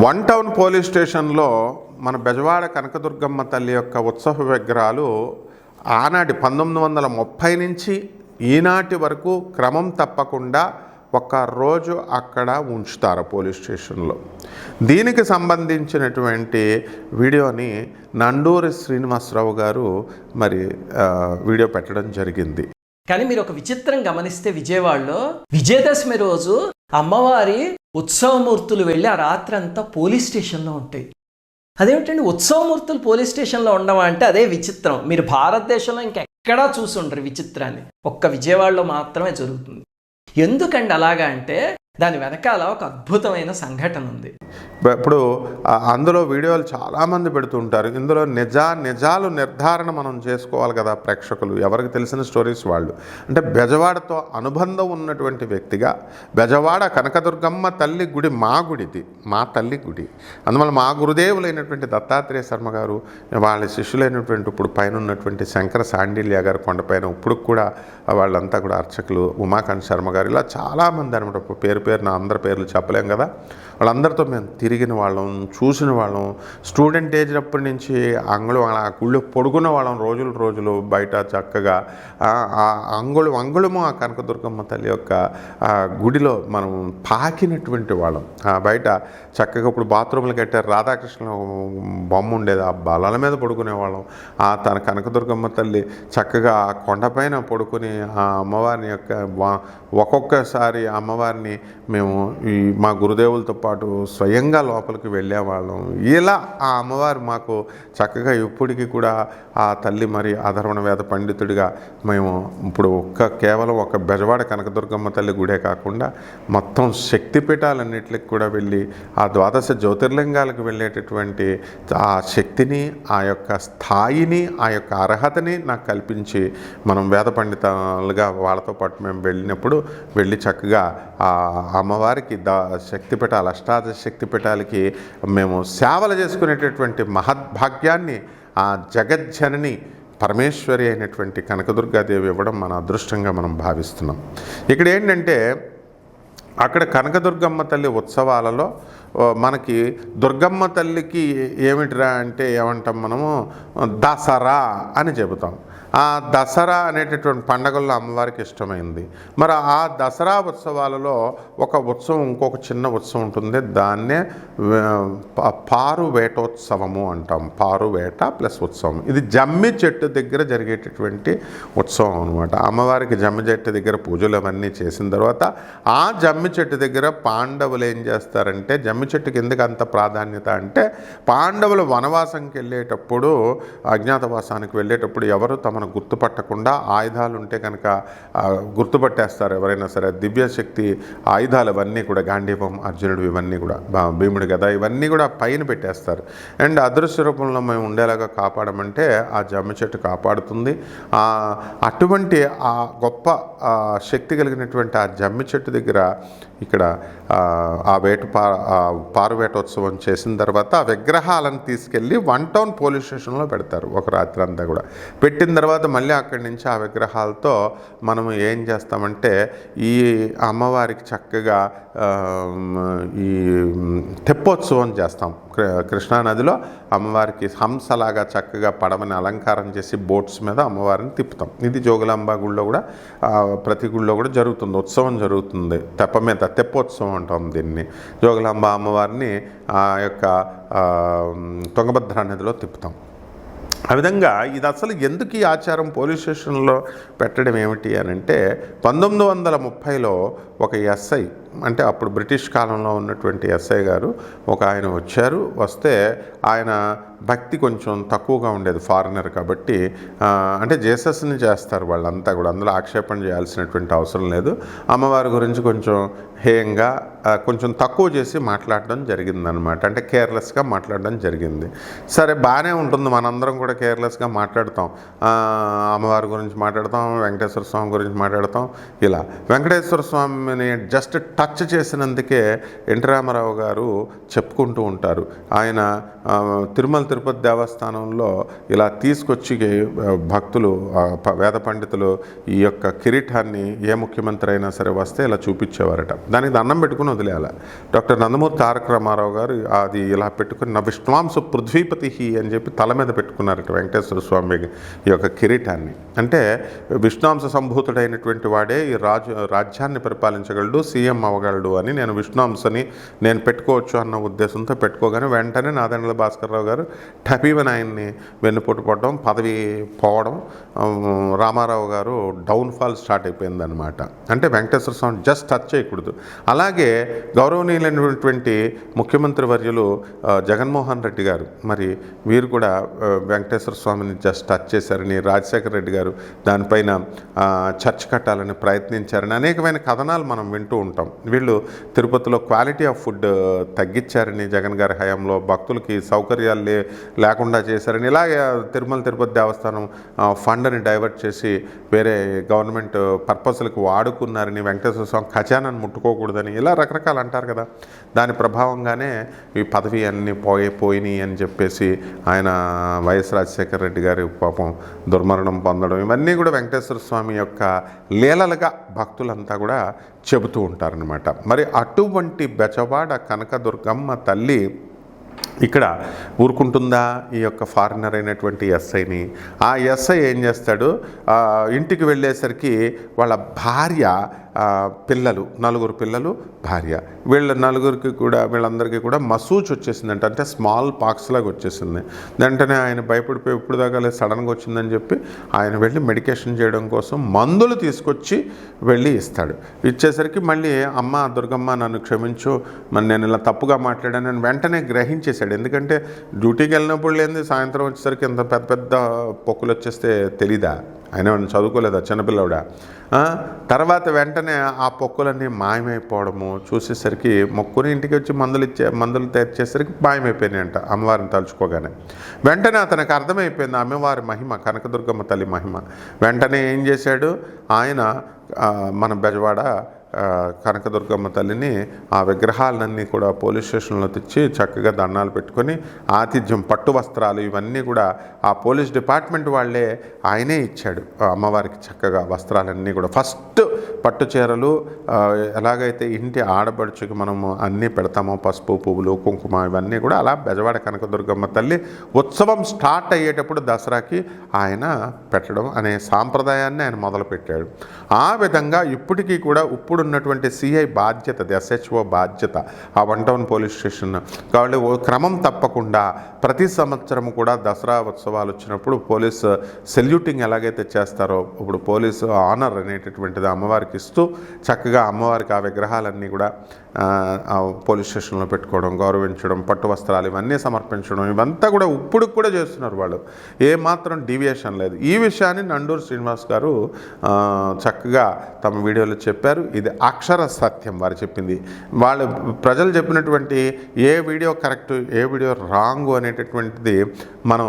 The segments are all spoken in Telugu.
వన్ టౌన్ పోలీస్ స్టేషన్లో మన బెజవాడ కనకదుర్గమ్మ తల్లి యొక్క ఉత్సవ విగ్రహాలు ఆనాటి పంతొమ్మిది వందల ముప్పై నుంచి ఈనాటి వరకు క్రమం తప్పకుండా ఒక రోజు అక్కడ ఉంచుతారు పోలీస్ స్టేషన్లో. దీనికి సంబంధించినటువంటి వీడియోని నండూరి శ్రీనివాసరావు గారు మరి వీడియో పెట్టడం జరిగింది. కానీ మీరు ఒక విచిత్రం గమనిస్తే విజయవాడలో విజయదశమి రోజు అమ్మవారి ఉత్సవమూర్తులు వెళ్ళి ఆ రాత్రి అంతా పోలీస్ స్టేషన్లో ఉంటాయి. అదేమిటండి? ఉత్సవమూర్తులు పోలీస్ స్టేషన్లో ఉండవా అంటే అదే విచిత్రం. మీరు భారతదేశంలో ఇంకెక్కడా చూసుంటారు విచిత్రాన్ని. ఒక్క విజయవాడలో మాత్రమే జరుగుతుంది. ఎందుకండి అలాగా అంటే దాని వెనకాల ఒక అద్భుతమైన సంఘటన ఉంది. ఇప్పుడు అందులో వీడియోలు చాలామంది పెడుతుంటారు. ఇందులో నిజా నిజాలు నిర్ధారణ మనం చేసుకోవాలి కదా ప్రేక్షకులు. ఎవరికి తెలిసిన స్టోరీస్ వాళ్ళు. అంటే బెజవాడతో అనుబంధం ఉన్నటువంటి వ్యక్తిగా బెజవాడ కనకదుర్గమ్మ తల్లి గుడి మా గుడిది మా తల్లి గుడి. అందువల్ల మా గురుదేవులైనటువంటి దత్తాత్రేయ శర్మ గారు వాళ్ళ శిష్యులైనటువంటి ఇప్పుడు పైన ఉన్నటువంటి శంకర సాండిల్య గారు కొండపైన ఇప్పుడు కూడా వాళ్ళంతా కూడా అర్చకులు ఉమాకాంత్ శర్మ గారు ఇలా చాలామంది అనమాట పేరు పేరు నా అందరి పేర్లు చెప్పలేం కదా. వాళ్ళందరితో మేము తిరిగిన వాళ్ళం చూసిన వాళ్ళం. స్టూడెంట్ ఏజ్ అప్పటి నుంచి అంగుళం ఆ గుళ్ళో పొడుగున్న వాళ్ళం రోజులు రోజులు బయట చక్కగా. ఆ- అంగుళం అంగుళము ఆ కనకదుర్గమ్మ తల్లి యొక్క గుడిలో మనం పాకినటువంటి వాళ్ళం. ఆ బయట చక్కగా ఇప్పుడు బాత్రూమ్లు కట్టారు. రాధాకృష్ణ బొమ్మ ఉండేది ఆ బలాల మీద పడుకునే వాళ్ళం. ఆ తన కనకదుర్గమ్మ తల్లి చక్కగా ఆ కొండపైన పడుకుని ఆ అమ్మవారిని యొక్క ఒక్కొక్కసారి అమ్మవారిని మేము ఈ మా గురుదేవులతో పాటు స్వయంగా లోపలికి వెళ్ళేవాళ్ళం. ఇలా ఆ అమ్మవారు మాకు చక్కగా ఇప్పటికీ కూడా ఆ తల్లి మరి అధర్వణ వేద పండితుడిగా మేము ఇప్పుడు ఒక్క కేవలం ఒక బెజవాడ కనకదుర్గమ్మ తల్లి గుడే కాకుండా మొత్తం శక్తిపీఠాలన్నింటికి కూడా వెళ్ళి ఆ ద్వాదశ జ్యోతిర్లింగాలకు వెళ్ళేటటువంటి ఆ శక్తిని ఆ యొక్క స్థాయిని ఆ యొక్క అర్హతని నాకు కల్పించి మనం వేద పండితాలుగా వాళ్ళతో పాటు మేము వెళ్ళినప్పుడు వెళ్ళి చక్కగా ఆ అమ్మవారికి దా శక్తిపీఠాల అష్టాదశ శక్తిపీఠాలకి మేము సేవలు చేసుకునేటటువంటి మహద్భాగ్యాన్ని ఆ జగజ్జనని పరమేశ్వరి అయినటువంటి కనకదుర్గాదేవి ఇవ్వడం మన అదృష్టంగా మనం భావిస్తున్నాం. ఇక్కడ ఏంటంటే అక్కడ కనకదుర్గమ్మ తల్లి ఉత్సవాలలో మనకి దుర్గమ్మ తల్లికి ఏమిటిరా అంటే ఏమంటాం మనము? దసరా అని చెబుతాం. ఆ దసరా అనేటటువంటి పండగల్లో అమ్మవారికి ఇష్టమైంది. మరి ఆ దసరా ఉత్సవాలలో ఒక ఉత్సవం ఇంకొక చిన్న ఉత్సవం ఉంటుంది. దాన్నే పారు వేటోత్సవము అంటాం. పారు వేట ప్లస్ ఉత్సవం. ఇది జమ్మి చెట్టు దగ్గర జరిగేటటువంటి ఉత్సవం అనమాట అమ్మవారికి జమ్మి చెట్టు దగ్గర పూజలు అవన్నీ చేసిన తర్వాత ఆ జమ్మి చెట్టు దగ్గర పాండవులు ఏం చేస్తారంటే జమ్మి చెట్టుకి ఎందుకు అంత ప్రాధాన్యత అంటే పాండవులు వనవాసంకి వెళ్ళేటప్పుడు అజ్ఞాతవాసానికి వెళ్ళేటప్పుడు ఎవరు తమను గుర్తుపట్టకుండా ఆయుధాలు ఉంటే కనుక గుర్తుపట్టేస్తారు ఎవరైనా సరే. దివ్యశక్తి ఆయుధాలు ఇవన్నీ కూడా గాంధీవం అర్జునుడు ఇవన్నీ కూడా భీముడి భీముడు కదా ఇవన్నీ కూడా పైన పెట్టేస్తారు. అండ్ అదృశ్య రూపంలో మేము ఉండేలాగా కాపాడమంటే ఆ జమ్మి చెట్టు కాపాడుతుంది. అటువంటి ఆ గొప్ప శక్తి కలిగినటువంటి ఆ జమ్మి చెట్టు దగ్గర ఇక్కడ ఆ, ఆ వేట పా పారువేటోత్సవం చేసిన తర్వాత ఆ విగ్రహాలను తీసుకెళ్ళి వన్ టౌన్ పోలీస్ స్టేషన్లో పెడతారు ఒక రాత్రి అంతా కూడా. పెట్టిన తర్వాత మళ్ళీ అక్కడి నుంచి ఆ విగ్రహాలతో మనం ఏం చేస్తామంటే ఈ అమ్మవారికి చక్కగా ఈ తెప్పోత్సవం చేస్తాం. కృ- కృష్ణానదిలో అమ్మవారికి హంసలాగా చక్కగా పడవని అలంకారం చేసి బోట్స్ మీద అమ్మవారిని తిప్పుతాం. ఇది జోగులాంబ గుళ్ళో కూడా ప్రతి గుళ్ళో కూడా జరుగుతుంది. ఉత్సవం జరుగుతుంది. తెప్ప మీద తెప్పోత్సవం అంటాం దీన్ని. జోగులాంబ అమ్మవారిని ఆ యొక్క తుంగభద్ర నదిలో తిప్పుతాం. ఆ విధంగా ఇది అసలు ఎందుకు ఈ ఆచారం పోలీస్ స్టేషన్లో పెట్టడం ఏమిటి అని అంటే పంతొమ్మిది వందల ముప్పైలో ఒక ఎస్ఐ అంటే అప్పుడు బ్రిటిష్ కాలంలో ఉన్నటువంటి ఎస్ఐ గారు ఒక ఆయన వచ్చారు. వస్తే ఆయన భక్తి కొంచెం తక్కువగా ఉండేది ఫారినర్ కాబట్టి. అంటే జేసస్ని చేస్తారు వాళ్ళంతా కూడా అందులో ఆక్షేపణ చేయాల్సినటువంటి అవసరం లేదు. అమ్మవారి గురించి కొంచెం హేయంగా కొంచెం తక్కువ చేసి మాట్లాడడం జరిగిందనమాట అంటే కేర్లెస్గా మాట్లాడడం జరిగింది. సరే బాగానే ఉంటుంది మనందరం కూడా కేర్లెస్గా మాట్లాడతాం. అమ్మవారి గురించి మాట్లాడతాం వెంకటేశ్వర స్వామి గురించి మాట్లాడతాం ఇలా. వెంకటేశ్వర స్వామిని జస్ట్ టచ్ చేసినందుకే ఎన్టీ రామారావు గారు చెప్పుకుంటూ ఉంటారు. ఆయన తిరుమల తిరుపతి దేవస్థానంలో ఇలా తీసుకొచ్చి భక్తులు వేద పండితులు ఈ యొక్క కిరీటాన్ని ఏ ముఖ్యమంత్రి అయినా సరే వస్తే ఇలా చూపించేవారట. దానికి దండం పెట్టుకుని వదిలేయాల. డాక్టర్ నందమూరి తారక రామారావు గారు అది ఇలా పెట్టుకుని నా విష్ణువాంశ పృథ్వీపతి అని చెప్పి తల మీద పెట్టుకున్నారట వెంకటేశ్వర స్వామి ఈ యొక్క కిరీటాన్ని. అంటే విష్ణువాంశ సంభూతుడైనటువంటి వాడే ఈ రాజు రాజ్యాన్ని పరిపాలించగలడు సీఎం అవ్వగలడు అని నేను విష్ణుంశని నేను పెట్టుకోవచ్చు అన్న ఉద్దేశంతో పెట్టుకోగానే వెంటనే నాదెండ్ల భాస్కర్రావు గారు టపీవన్ ఆయన్ని వెన్నుపోటు పడడం పదవి పోవడం రామారావు గారు డౌన్ఫాల్ స్టార్ట్ అయిపోయిందనమాట అంటే వెంకటేశ్వర స్వామి జస్ట్ టచ్ చేయకూడదు. అలాగే గౌరవనీయులైనటువంటి ముఖ్యమంత్రి వర్యులు జగన్మోహన్ రెడ్డి గారు మరి వీరు కూడా వెంకటేశ్వర స్వామిని జస్ట్ టచ్ చేశారని రాజశేఖర రెడ్డి గారు దానిపైన చర్చ చర్చ్ కట్టాలని ప్రయత్నించారని అనేకమైన కథనాలు మనం వింటూ ఉంటాం. వీళ్ళు తిరుపతిలో క్వాలిటీ ఆఫ్ ఫుడ్ తగ్గించారని జగన్ గారి హయాంలో భక్తులకి సౌకర్యాలు లే లేకుండా చేశారని ఇలాగే తిరుమల తిరుపతి దేవస్థానం ఫండ్ని డైవర్ట్ చేసి వేరే గవర్నమెంట్ పర్పస్లకు వాడుకున్నారని వెంకటేశ్వర స్వామి ఖజానాన్ని ముట్టుకోకూడదని ఇలా రకరకాలు అంటారు కదా. దాని ప్రభావంగానే ఈ పదవి అన్నీ పోయి పోయినాయి అని చెప్పేసి ఆయన వైఎస్ రాజశేఖర రెడ్డి గారి పాపం దుర్మరణం పొందడం ఇవన్నీ కూడా వెంకటేశ్వర స్వామి యొక్క లీలలుగా భక్తులంతా కూడా చెబుతూ ఉంటారనమాట మరి అటువంటి బెచవాడ కనకదుర్గమ్మ తల్లి ఇక్కడ ఊరుకుంటుందా? ఈ యొక్క ఫారినర్ అయినటువంటి ఎస్ఐని. ఆ ఎస్ఐ ఏం చేస్తాడు? ఇంటికి వెళ్ళేసరికి వాళ్ళ భార్య పిల్లలు నలుగురు పిల్లలు భార్య. వీళ్ళ నలుగురికి కూడా వీళ్ళందరికీ కూడా మసూచ్ వచ్చేసిందంట. అంటే స్మాల్ పాక్స్ లాగా వచ్చేసింది. వెంటనే ఆయన భయపడిపోయి ఇప్పుడు దాకా లేదు సడన్గా వచ్చిందని చెప్పి ఆయన వెళ్ళి మెడికేషన్ చేయడం కోసం మందులు తీసుకొచ్చి వెళ్ళి ఇస్తాడు. ఇచ్చేసరికి మళ్ళీ అమ్మ దుర్గమ్మ నన్ను క్షమించు. మరి నేను ఇలా తప్పుగా మాట్లాడాను. నేను వెంటనే గ్రహించేశాడు. ఎందుకంటే డ్యూటీకి వెళ్ళినప్పుడు లేని సాయంత్రం వచ్చేసరికి ఇంత పెద్ద పెద్ద పొక్కులు వచ్చేస్తే తెలీదా? ఆయన ఏమన్నా చదువుకోలేదా చిన్నపిల్లవిడ? తర్వాత వెంటనే ఆ పొక్కులన్నీ మాయమైపోవడము చూసేసరికి మొక్కుని ఇంటికి వచ్చి మందులు ఇచ్చే మందులు తెచ్చేసరికి మాయమైపోయినాయంట అమ్మవారిని తలుచుకోగానే. వెంటనే అతనికి అర్థమైపోయింది అమ్మవారి మహిమ కనకదుర్గమ్మ తల్లి మహిమ. వెంటనే ఏం చేశాడు? ఆయన మన బెజవాడ కనకదుర్గమ్మ తల్లిని ఆ విగ్రహాలన్నీ కూడా పోలీస్ స్టేషన్లో తెచ్చి చక్కగా దండాలు పెట్టుకొని ఆతిథ్యం పట్టు వస్త్రాలు ఇవన్నీ కూడా ఆ పోలీస్ డిపార్ట్మెంట్ వాళ్ళే ఆయనే ఇచ్చాడు. అమ్మవారికి చక్కగా వస్త్రాలన్నీ కూడా. ఫస్ట్ పట్టు చీరలు ఎలాగైతే ఇంటి ఆడబడుచుకి మనము అన్నీ పెడతామో పసుపు పువ్వులు కుంకుమ ఇవన్నీ కూడా అలా బెజవాడ కనకదుర్గమ్మ తల్లి ఉత్సవం స్టార్ట్ అయ్యేటప్పుడు దసరాకి ఆయన పెట్టడం అనే సాంప్రదాయాన్ని ఆయన మొదలుపెట్టాడు. ఆ విధంగా ఇప్పటికీ కూడా ఇప్పుడు ఉన్నటువంటి సిఐ బాధ్యత ఎస్హెచ్ఓ బాధ్యత ఆ వన్ టౌన్ పోలీస్ స్టేషన్. కాబట్టి ఓ క్రమం తప్పకుండా ప్రతి సంవత్సరం కూడా దసరా ఉత్సవాలు వచ్చినప్పుడు పోలీస్ సెల్యూటింగ్ ఎలాగైతే చేస్తారో ఇప్పుడు పోలీసు ఆనర్ అనేటటువంటిది అమ్మవారికి ఇస్తూ చక్కగా అమ్మవారికి ఆ విగ్రహాలన్నీ కూడా పోలీస్ స్టేషన్లో పెట్టుకోవడం గౌరవించడం పట్టు వస్త్రాలు ఇవన్నీ సమర్పించడం ఇవంతా కూడా ఇప్పుడు కూడా చేస్తున్నారు వాళ్ళు. ఏమాత్రం డీవియేషన్ లేదు. ఈ విషయాన్ని నండూరు శ్రీనివాస్ గారు చక్కగా తమ వీడియోలో చెప్పారు. ఇది అక్షర సత్యం వారు చెప్పింది. వాళ్ళు ప్రజలు చెప్పినటువంటి ఏ వీడియో కరెక్ట్ ఏ వీడియో రాంగ్ అనేటటువంటిది మనం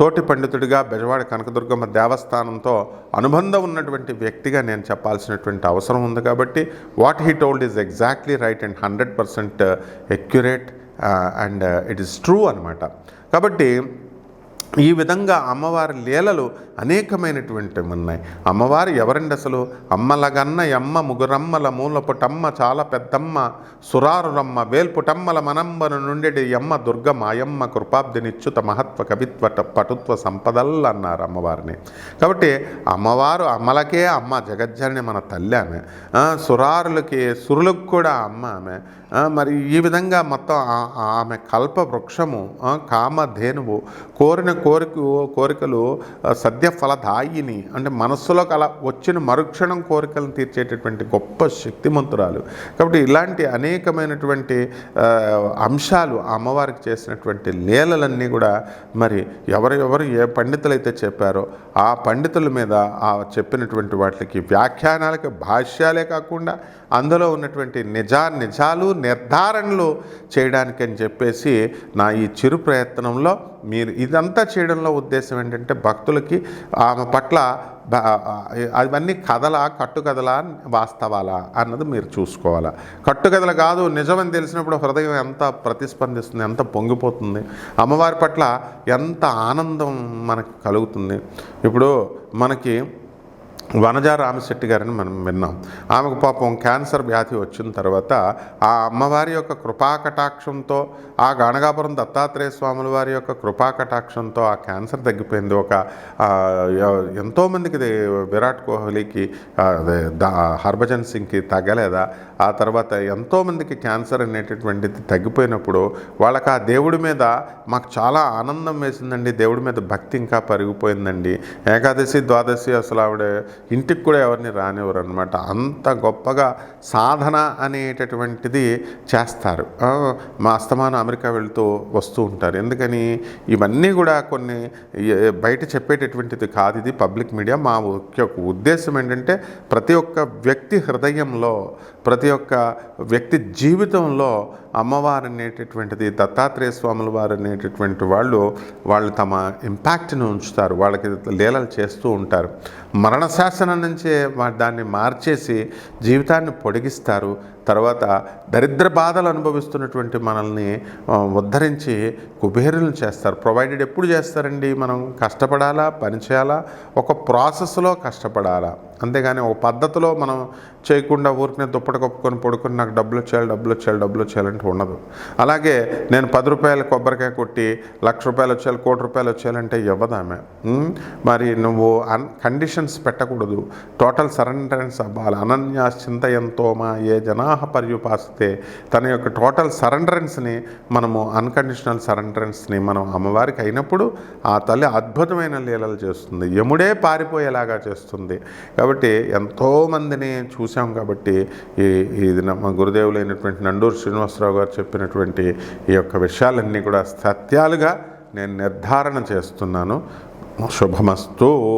తోటి పండితుడిగా బెజవాడ కనకదుర్గమ్మ దేవస్థానంతో అనుబంధం ఉన్నటువంటి వ్యక్తిగా నేను చెప్పాల్సినటువంటి అవసరం ఉంది కాబట్టి what he told is exactly right right and hundred percent accurate and it is true అనమాట కాబట్టి ఈ విధంగా అమ్మవారి లీలలు అనేకమైనటువంటివి ఉన్నాయి. అమ్మవారు ఎవరండి అసలు? అమ్మలగన్న ఎమ్మ ముగురమ్మల మూలపుటమ్మ చాలా పెద్దమ్మ సురారురమ్మ వేల్పుటమ్మల మనంబను నుండి ఎమ్మ దుర్గమ్మ కృపాబ్ది కృపాబ్దినిచ్యుత మహత్వ కవిత్వ ట- పటుత్వ సంపదల్ అన్నారు అమ్మవారిని. కాబట్టి అమ్మవారు అమ్మలకే అమ్మ జగజ్జనని మన తల్లి ఆమె. సురారులకి సురులకు కూడా అమ్మ ఆమె. మరి ఈ విధంగా మొత్తం ఆ- ఆమె కల్ప వృక్షము కామధేనువు కోరిన కోరిక కోరికలు సద్య ఫలదాయిని అంటే మనస్సులో కల వచ్చిన మరుక్షణం కోరికలను తీర్చేటటువంటి గొప్ప శక్తిమంతురాలు. కాబట్టి ఇలాంటి అనేకమైనటువంటి అంశాలు ఆ అమ్మవారికి చేసినటువంటి లీలలన్నీ కూడా మరి ఎవరు ఎవరు ఏ పండితులైతే చెప్పారో ఆ పండితుల మీద ఆ చెప్పినటువంటి వాటికి వ్యాఖ్యానాలకి భాష్యాలే కాకుండా అందులో ఉన్నటువంటి నిజా నిజాలు నిర్ధారణలు చేయడానికి అని చెప్పేసి నా ఈ చిరు ప్రయత్నంలో మీరు ఇదంతా చేయడంలో ఉద్దేశం ఏంటంటే భక్తులకి ఆమె పట్ల అవన్నీ కథలా కట్టుకథలా వాస్తవాలా అన్నది మీరు చూసుకోవాలా. కట్టుకథలు కాదు నిజమని తెలిసినప్పుడు హృదయం ఎంత ప్రతిస్పందిస్తుంది ఎంత పొంగిపోతుంది అమ్మవారి పట్ల ఎంత ఆనందం మనకు కలుగుతుంది. ఇప్పుడు మనకి వనజా రామశెట్టి గారిని మనం విన్నాం. ఆమెకు పాపం క్యాన్సర్ వ్యాధి వచ్చిన తర్వాత ఆ అమ్మవారి యొక్క కృపాకటాక్షంతో ఆ గాణగాపురం దత్తాత్రేయ స్వాముల వారి యొక్క కృపాకటాక్షంతో ఆ క్యాన్సర్ తగ్గిపోయింది. ఒక ఎంతోమందికి ఇది విరాట్ కోహ్లీకి అదే, దా- హర్భజన్ సింగ్కి తగ్గలేదా ఆ తర్వాత ఎంతోమందికి క్యాన్సర్ అనేటటువంటిది తగ్గిపోయినప్పుడు వాళ్ళకి ఆ దేవుడి మీద మాకు చాలా ఆనందం వేసిందండి. దేవుడి మీద భక్తి ఇంకా పెరిగిపోయిందండి. ఏకాదశి ద్వాదశి అసలు ఆవిడ ఇంటికి కూడా ఎవరిని రానివ్వరు అనమాట అంత గొప్పగా సాధన అనేటటువంటిది చేస్తారు. మా అస్తమానం అమెరికా వెళ్తూ వస్తూ ఉంటారు. ఎందుకని? ఇవన్నీ కూడా కొన్ని బయట చెప్పేటటువంటిది కాదు ఇది పబ్లిక్ మీడియా. మా ముఖ్య ఉద్దేశం ఏంటంటే ప్రతి ఒక్క వ్యక్తి హృదయంలో ప్రతి ఒక్క వ్యక్తి జీవితంలో అమ్మవారు అనేటటువంటిది దత్తాత్రేయ స్వాముల వారు అనేటటువంటి వాళ్ళు వాళ్ళు తమ ఇంపాక్ట్ని ఉంచుతారు. వాళ్ళకి లీలలు చేస్తూ ఉంటారు. మరణ శాసనం నుంచే దాన్ని మార్చేసి జీవితాన్ని పొడిగిస్తారు. తర్వాత దరిద్ర బాధలు అనుభవిస్తున్నటువంటి మనల్ని ఉద్ధరించి కుబేరులను చేస్తారు. ప్రొవైడెడ్ ఎప్పుడు చేస్తారండి? మనం కష్టపడాలా? పని చేయాలా? ఒక ప్రాసెస్లో కష్టపడాలా? అంతేగాని ఒక పద్ధతిలో మనం చేయకుండా ఊరికనే దుప్పటి కప్పుకొని పడుకొని నాకు డబ్బులు వచ్చేయాలి డబ్బులు వచ్చేయాలి డబ్బులు వచ్చేయాలంటే ఉండదు. అలాగే నేను పది రూపాయలు కొబ్బరికాయ కొట్టి లక్ష రూపాయలు వచ్చేయాలి కోటి రూపాయలు వచ్చేయాలంటే ఇవ్వదామే మరి నువ్వు అన్ కండిషన్స్ పెట్టకూడదు. టోటల్ సరెండరెన్స్ అవ్వాలి. అనన్యా చింతయంతో మా ఏ జనాహ పర్యుపాస్తే. తన యొక్క టోటల్ సరెండరెన్స్ని మనము అన్కండిషనల్ సరెండరెన్స్ని మనం అమ్మవారికి అయినప్పుడు ఆ తల్లి అద్భుతమైన లీలలు చేస్తుంది. యముడే పారిపోయేలాగా చేస్తుంది. కాబట్టి ఎంతోమందిని చూసాం కాబట్టి ఈ ఇది మా గురుదేవులైనటువంటి నండూరు శ్రీనివాసరావు గారు చెప్పినటువంటి ఈ యొక్క విషయాలన్నీ కూడా సత్యాలుగా నేను నిర్ధారణ చేస్తున్నాను. శుభమస్తు.